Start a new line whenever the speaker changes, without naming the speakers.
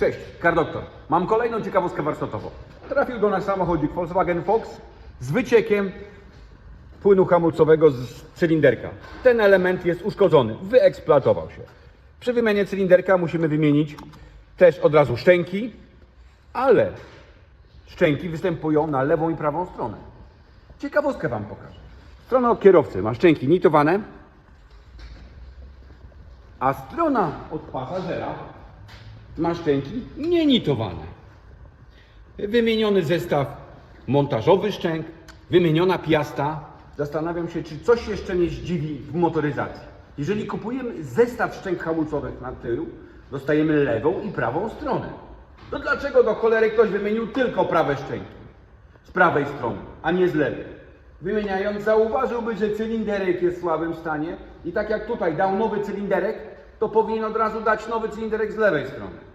Cześć, Kardoktor. Mam kolejną ciekawostkę warsztatową. Trafił do nas samochodzik Volkswagen Fox z wyciekiem płynu hamulcowego z cylinderka. Ten element jest uszkodzony, wyeksploatował się. Przy wymianie cylinderka musimy wymienić też od razu szczęki, ale szczęki występują na lewą i prawą stronę. Ciekawostkę Wam pokażę. Strona od kierowcy ma szczęki nitowane, a strona od pasażera ma szczęki nienitowane. Wymieniony zestaw montażowy szczęk, wymieniona piasta. Zastanawiam się, czy coś jeszcze mnie zdziwi w motoryzacji. Jeżeli kupujemy zestaw szczęk hamulcowych na tył, dostajemy lewą i prawą stronę. To dlaczego do cholery ktoś wymienił tylko prawe szczęki? Z prawej strony, a nie z lewej. Wymieniając, zauważyłby, że cylinderek jest w słabym stanie i tak jak tutaj dał nowy cylinderek, to powinien od razu dać nowy cylinderek z lewej strony.